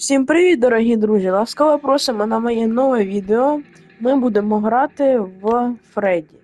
Всім привіт, дорогі друзі! Ласкаво просимо на моє нове відео. Ми будемо грати в Фредді.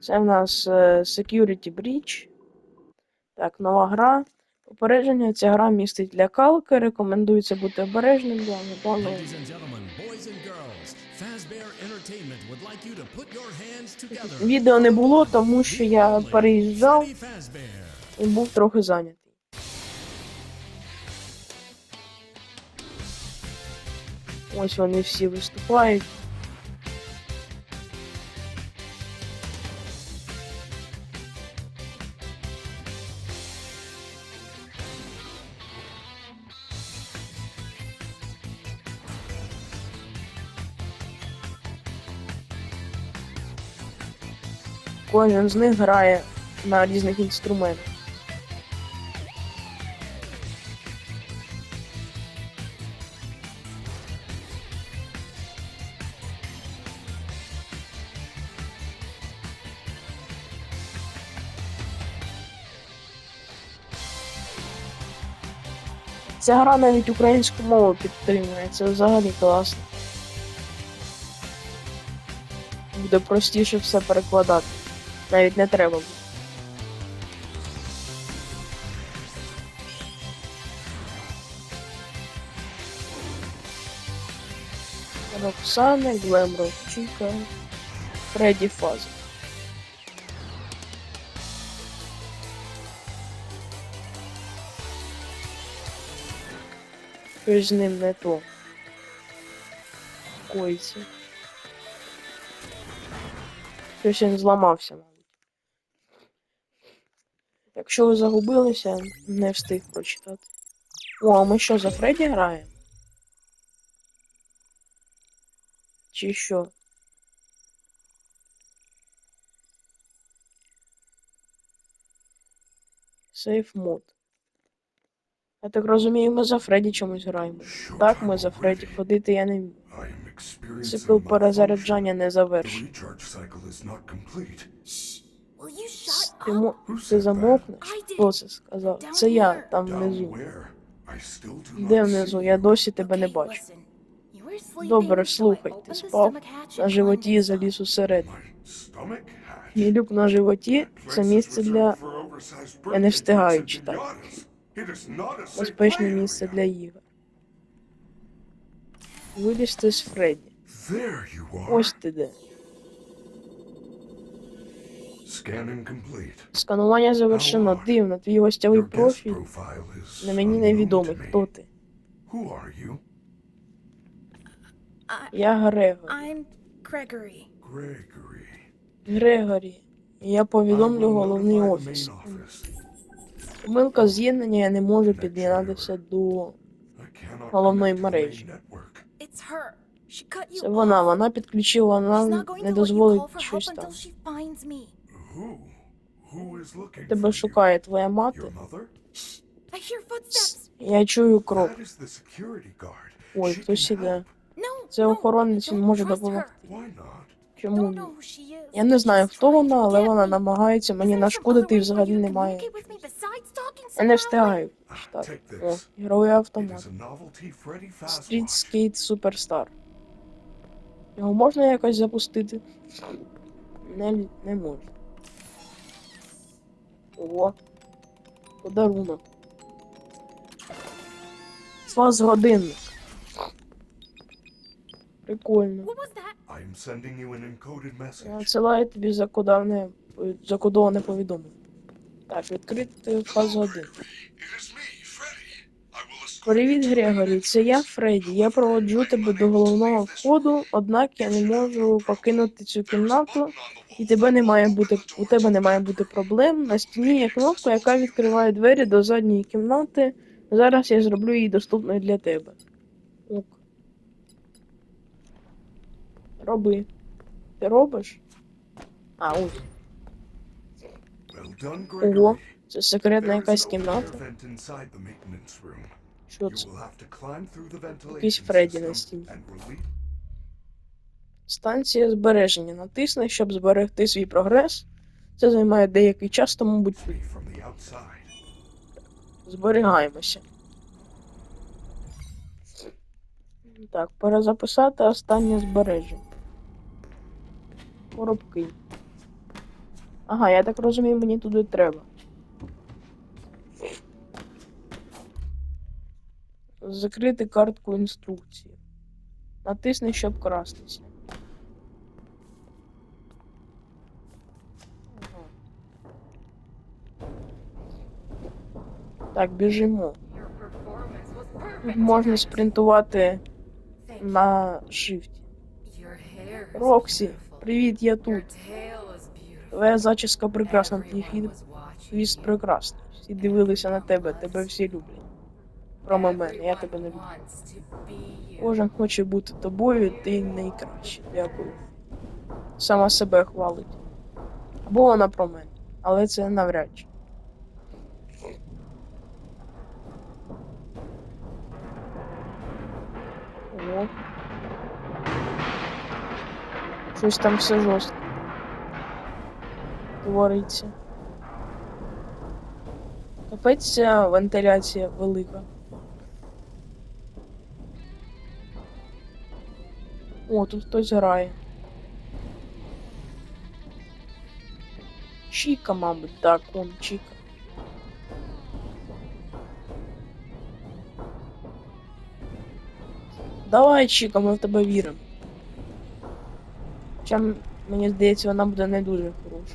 Це в нас е, Security Breach. Так, нова гра. Попередження, ця гра містить лякалки, рекомендується бути обережним hands together. Відео не було, тому що я переїжджав і був трохи зайнятий. Ось вони всі виступають. Кожен з них грає на різних інструментах. Ця гра навіть українську мову підтримує, це взагалі класно. Буде простіше все перекладати. Навіть не треба буде. Роксана, Глемро, Чіка, Фредді Фаза. Щось з ним не то. Койці. Щось він зламався, мабуть. Якщо ви загубилися, не встиг прочитати. О, а ми що, за Фредді граємо? Чи що? Сейф мод. Я так розумію, ми за Фредді чомусь граємо. Так, ми за Фредді. Ходити я не вмію. Цикл перезаряджання не завершений. Ти, мо... ти замовкнеш? Хто це сказав? Це я там внизу. Де внизу? Я досі тебе не бачу. Добре, слухай, ти спав на животі і заліз усередину. Мій люк на животі це місце для Я не встигаю читати. Безпечне місце для ігор. Вилізти з Фредді. Ось ти де. Сканування завершено. Дивно, твій гостєвий профіль на мені невідомий. Хто ти? Я Грегор. I'm Gregory. Грегорі. Я повідомлю головний офіс. Помилка з'єднання я не можу під'єднатися до. головної мережі. Це вона, вона підключила нам, не дозволить щось там. Тебе шукає твоя мати. Я чую крок. Ой, хтось іде. Це охоронець, він може допомогти. Чому ні? Я не знаю, хто вона, але вона намагається мені нашкодити і взагалі немає. Читати. О, ігровий автомат. Street Skate Superstar. Його можна якось запустити? Не, не можна. О. Подарунок. Фаз годинник. Прикольно. Я надсилаю тобі закодоване, закодоване повідомлення. Так, відкрити фаз годин. Привіт, Грегорі, це я Фредді. Я проводжу тебе до головного входу, однак я не можу покинути цю кімнату, і тебе не має бути, у тебе не має бути проблем. На стіні є кнопка, яка відкриває двері до задньої кімнати. Зараз я зроблю її доступною для тебе. Ок. Роби. Ти робиш? А, ось. Ого, Це секретна якась кімната. Що це? Якийсь Фредді на стіні. Станція збереження. Натисни, щоб зберегти свій прогрес. Це займає деякий час, тому будь зберігаємося. Так, перезаписати останнє збереження. Коробки. Ага, я так розумію, мені туди треба. Закрити картку інструкції. Натисни, щоб крастися. Так, біжимо. Тут можна спринтувати на шифті. Роксі, привіт, я тут. Твоя зачіска прекрасна, твій хвіст прекрасний. Всі дивилися на тебе, тебе всі люблять. Кроме мене, я тебе не люблю. Кожен хоче бути тобою, ти найкращий. Дякую. Сама себе хвалить. Або вона про мене. Але це навряд чи. О. Щось там все жорстко. Твориться. Капець ця вентиляція велика. О, тут хтось грає. Чіка, мабуть, так, он Чіка. Давай, Чіка, ми в тебе віримо. Хоча мені здається, вона буде не дуже хороша.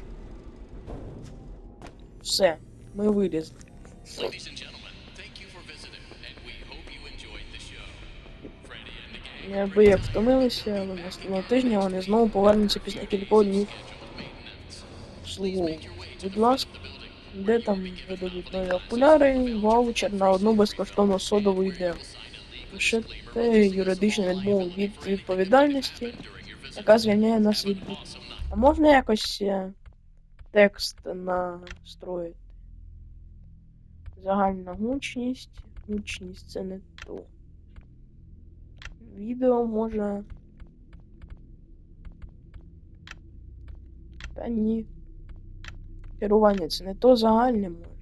Все, ми вилізли. Якби як втомилися, але наступного тижня вони знову повернуться після кількох днів слугу. Будь ласка, де там видадуть нові окуляри, ваучер на одну безкоштовну содову ідею. Пишете юридичну відмову від відповідальності, яка звільняє нас від. А можна якось е, текст настроїти? Загальна гучність. Гучність це не то. Відео може. Та ні. Керування це не то загальне може.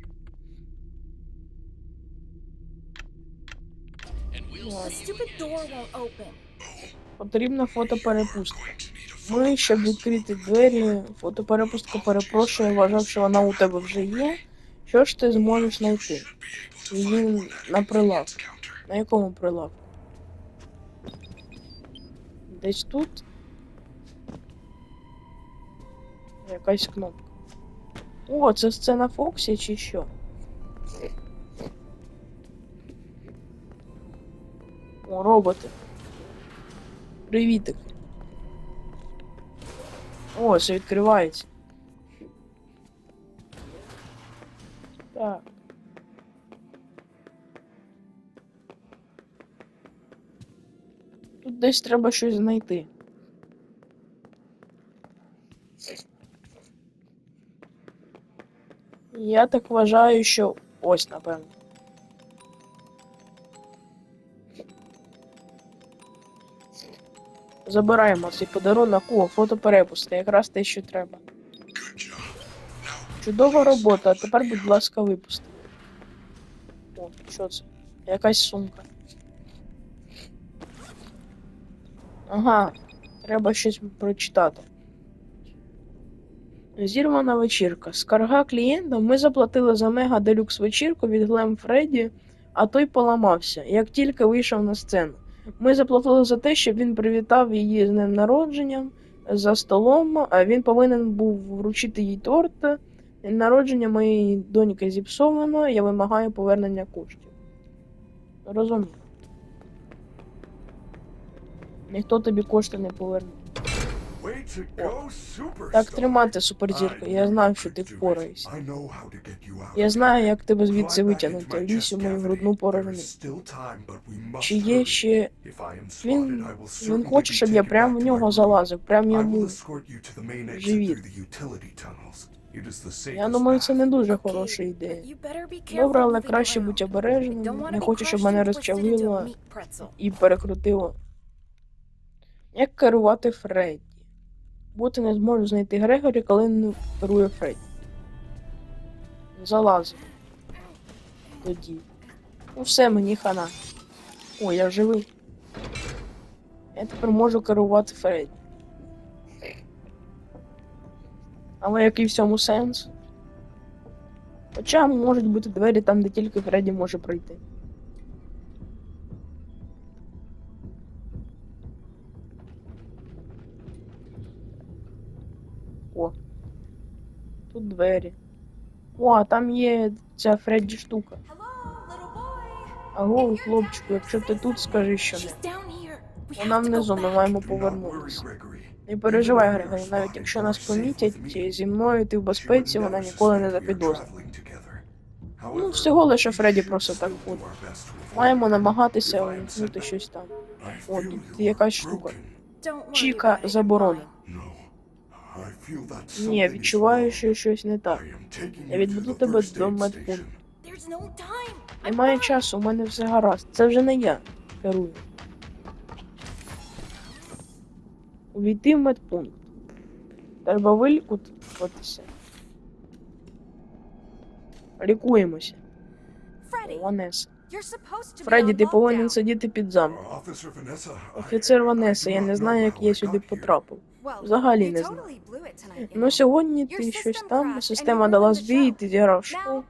Потрібна фотоперепустка. Ми, щоб відкрити двері, фотоперепустка перепрошує, вважав, що вона у тебе вже є. Що ж ти зможеш знайти? Її на прилавку. На якому прилавку? Десь тут. Якась кнопка. О, це сцена Фоксі чи що? О, роботи. Привітик. О, це відкривається. Так. Тут десь треба щось знайти. Я так вважаю, що ось, напевно. Забираємо цей подарунок. О, фотоперепустка, якраз те, що треба. Чудова робота, а тепер, будь ласка, випусти. О, що це? Якась сумка. Ага, треба щось прочитати. Зірвана вечірка. Скарга клієнта. Ми заплатили за мега делюкс вечірку від Глем Фредді, а той поламався, як тільки вийшов на сцену. Ми заплатили за те, щоб він привітав її з днем народження за столом, він повинен був вручити їй торт. Народження моєї доньки зіпсовано, я вимагаю повернення коштів. Розумію. Ніхто тобі кошти не поверне. Так тримати, суперзірка, я знаю, що ти впораєшся. Я знаю, як тебе звідси витягнути. my Лізь у chest мою грудну порожню. Чи є ще. Він, він хоче, щоб я прямо в нього залазив, прямо йому. живіт. Я думаю, це не дуже хороша ідея. Добре, але краще будь обережним. Не хочу, щоб мене розчавило і перекрутило. Як керувати Фредді? Бути не зможу знайти Грегорі, коли не керує Фредді. Залазив. Тоді. Ну все, мені хана. О, я живий. Я тепер можу керувати Фредді. Але який в цьому сенс? Хоча можуть бути двері там, де тільки Фредді може пройти. Двері. О, там є ця Фредді штука. Аго, хлопчику, якщо ти тут, скажи, що не. Вона внизу, ми маємо повернутися. Не переживай, Григорій, навіть якщо нас помітять, зі мною ти в безпеці, вона ніколи не запідозрить. Ну, всього лише Фредді просто так буде. Маємо намагатися уникнути щось там. О, тут якась штука. Чіка заборонена. Ні, відчуваю, що щось не так. Я відведу тебе до медпункту. fine. There's no time. Немає часу, у мене все гаразд. Це вже не я керую. Увійти в медпункт. Треба вилікуватися. Лікуємося. Ванеса. You're supposed to be Фредді, ти повинен сидіти під замком. Офіцер Ванеса, я не знаю, як я сюди потрапив. Взагалі не знаю. Ну сьогодні ти щось там, система дала збій, ти зіграв шоу.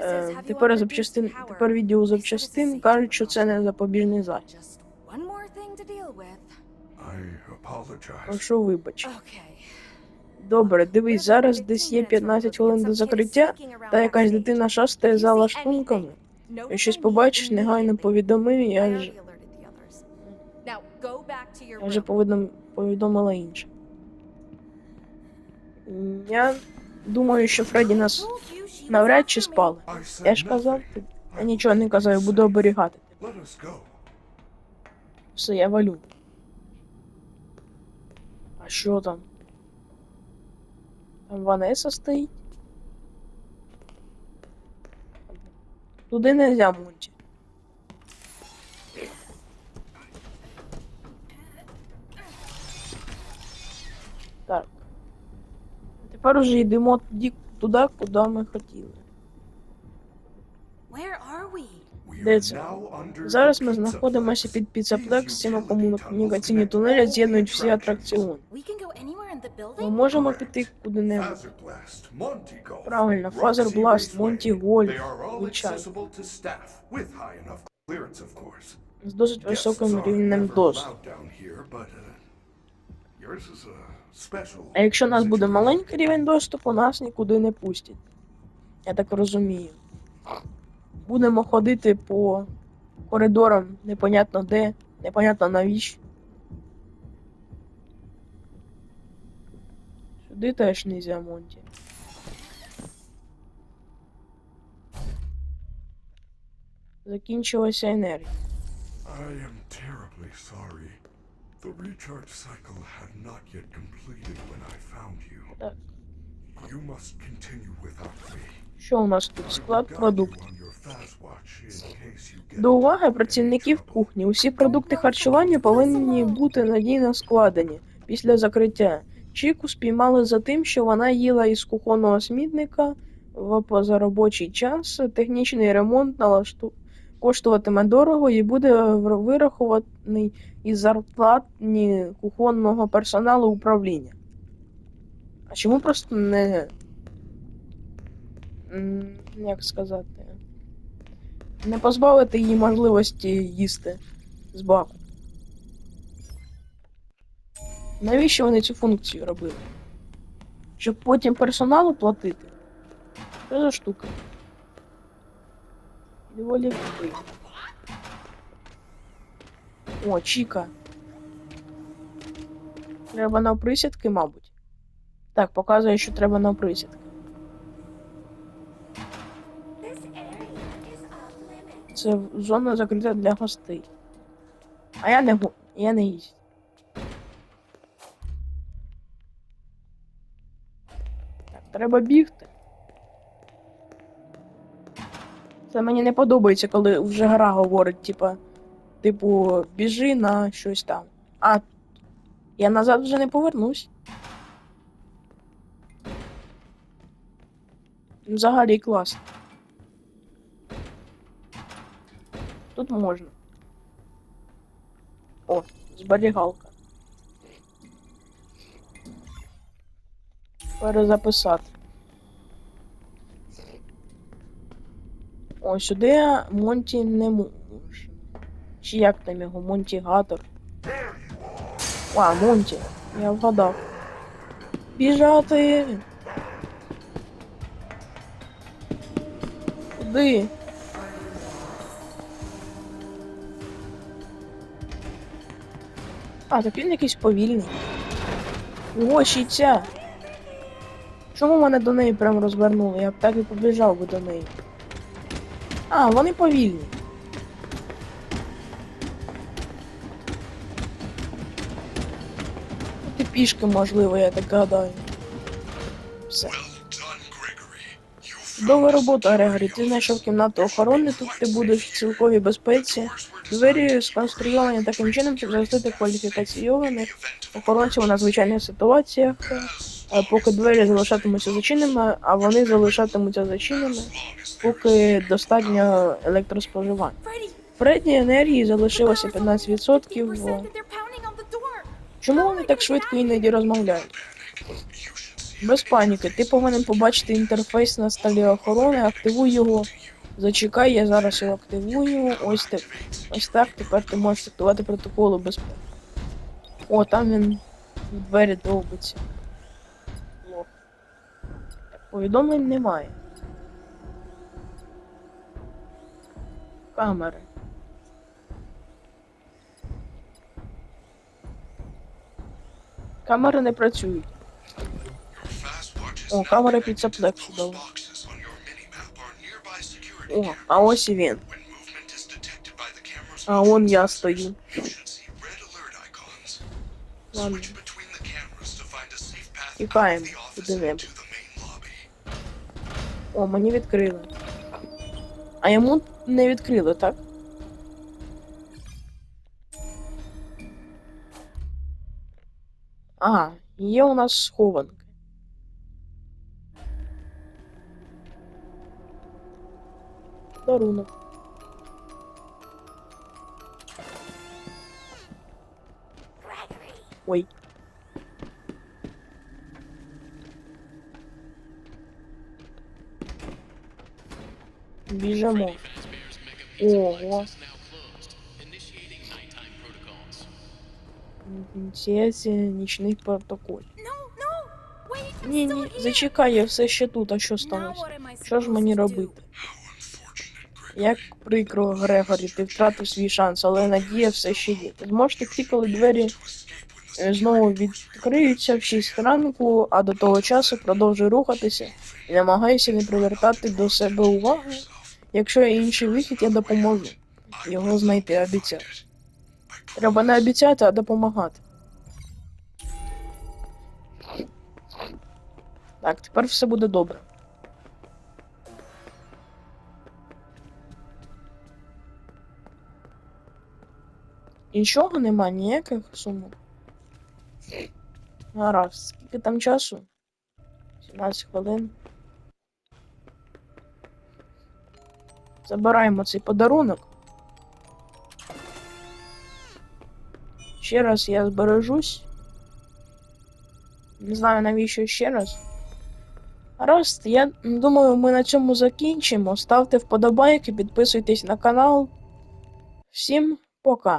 Е, Тепер запчастин, тепер відділ запчастин кажуть, що це не запобіжний захід. Прошу вибач. Добре, дивись, зараз десь є 15 хвилин до закриття, та якась дитина шастає за лаштунками. Щось побачиш, негайно повідоми, я ж я вже повідом, повідомила інше. Я думаю, що Фредді нас навряд чи спали. Я ж казав, я нічого не казав, я буду оберігати. Все, я валю. А що там? Там Ванеса стоїть. Туди не можна, Монті. Так. Тепер уже йдемо туди, куди ми хотіли. Where are we? We Де це? Зараз ми знаходимося під піцаплекс, utility комунікаційні тунелі з'єднують всі атракціони. Ми можемо піти куди-небудь. Правильно, They are all звичайно. З досить високим рівнем доступу. uh, А якщо у нас буде маленький рівень доступу, нас нікуди не пустять. Я так розумію. Будемо ходити по коридорам, непонятно де, непонятно навіщо. Сюди теж нельзя, Монті. Закінчилася енергія. I am terribly sorry. The recharge cycle had not yet completed when I found you. Так. You must continue without me. Що у нас тут? Склад продуктів. До уваги працівників кухні. Усі продукти харчування повинні бути надійно складені після закриття. Чіку спіймали за тим, що вона їла із кухонного смітника в позаробочий час. Технічний ремонт налашту... коштуватиме дорого і буде вирахований із зарплатні кухонного персоналу управління. А чому просто не. Як сказати? не позбавити її можливості їсти з баку. Навіщо вони цю функцію робили? Щоб потім персоналу платити? Що за штука? Доволі дивно. О, Чіка. Треба на присідки, мабуть. Так, показує, що треба на присідки. Це зона закрита для гостей. А я не я не їсть. Треба бігти. Це мені не подобається, коли вже гра говорить, типа, типу, біжи на щось там. А я назад вже не повернусь. Взагалі класно. Тут можна. О, зберігалка. Перезаписати. О, сюди Монті не му. Чи як там його? Монтігатор. А, Монті. Я вгадав. Біжати. Куди? А, так він якийсь повільний. О, ще ця. Чому мене до неї прям розвернули? Я б так і побіжав би до неї. А, вони повільні. Ти пішки, можливо, я так гадаю. Все. Чудова робота, Грегорі. Ти знайшов кімнату охорони, тут ти будеш в цілковій безпеці. Двері сконструйовані таким чином, щоб захистити кваліфікаційованих охоронців у надзвичайних ситуаціях. Е, Поки двері залишатимуться зачиненими, а вони залишатимуться зачиненими, поки достатньо електроспоживання. Фредні енергії залишилося 15%. you were said that they're pounding on the door. Чому вони так швидко іноді розмовляють? Без паніки, ти повинен побачити інтерфейс на столі охорони, активуй його. Зачекай, я зараз його активую. Ось так. Ось так, тепер ти можеш активувати протоколи безпеки. О, там він в двері довбиться. Повідомлень немає. Камери. Камери не працюють. О, are nearby security О, а ось і він. А он я стою. Ладно. Switch between О, мені відкрили. А йому не відкрили, так? Ага, є у нас схованки. Дарунок. Ой. Біжимо. Ого. Ініціація нічних протоколів. Ні, ні, зачекай, я все ще тут, а що сталося? Що ж мені робити? Як прикро, Грегорі, ти втратив свій шанс, але надія все ще є. Ти зможеш йти, коли двері е, знову відкриються в 6 ранку, а до того часу продовжуй рухатися і намагайся не привертати до себе уваги. Якщо є інший вихід, я допоможу. Його знайти обіцяю. Треба не обіцяти, а допомагати. Так, тепер все буде добре. Нічого нема, ніяких сумок. Гаразд, скільки там часу? 17 хвилин. Забираємо цей подарунок. Ще раз я збережусь. Не знаю навіщо ще раз. Раз, я думаю, ми на цьому закінчимо. Ставте вподобайки, підписуйтесь на канал. Всім пока.